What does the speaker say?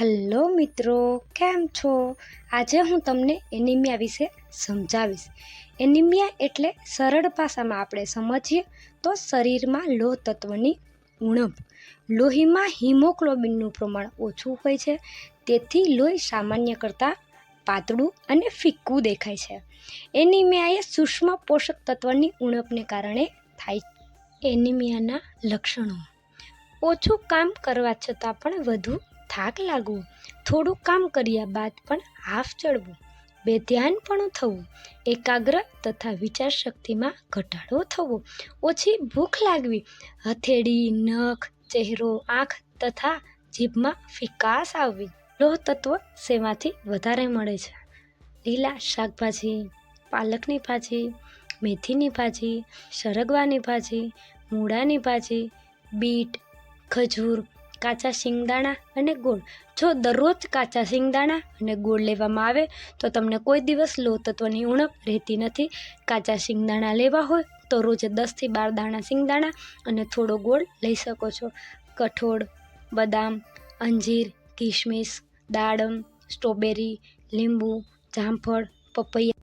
Hello મિત્રો, કેમ છો? આજે હું તમને એનિમિયા વિશે સમજાવીશ. એનિમિયા એટલે સરળ ભાષામાં આપણે સમજીએ તો શરીરમાં લોહ તત્વની ઉણપ. લોહીમાં હિમોગ્લોબિનનું પ્રમાણ ઓછું હોય છે, તેથી લોહી સામાન્ય કરતાં પાતળું અને ફિક્કું દેખાય છે. એનિમિયા એ સૂક્ષ્મ પોષક તત્વની ઉણપને કારણે થાય એનિમિયાના લક્ષણો. ઓછું કામ કરવા છતાં પણ વધુ થાક લાગવો, થોડું કામ કર્યા બાદ પણ હાફ ચડવું, બેધ્યાનપણું થવું, એકાગ્ર તથા વિચાર શક્તિમાં ઘટાડો થવો, ઓછી ભૂખ લાગવી, હથેળી, નખ, ચહેરો, આંખ તથા જીભમાં ફિકાસ આવવી લોહ તત્વ સેવાથી વધારે મળે છે. લીલા શાકભાજી, પાલકની ભાજી, મેથીની ભાજી, સરગવાની ભાજી, મૂળાની ભાજી, બીટ, ખજૂર કાચા શિંગદાણા અને ગોળ જો દરરોજ કાચા શિંગદાણા અને ગોળ લેવામાં આવે, તો તમને કોઈ દિવસ લોહ તત્વની ઉણપ રહેતી નથી. કાચા શિંગદાણા લેવા હોય, તો રોજે દસથી બાર દાણા શિંગદાણા અને થોડો ગોળ લઈ શકો છો. કઠોળ, બદામ, અંજીર કિશમિશ દાડમ, સ્ટ્રોબેરી, લીંબુ, જામફળ, પપૈયા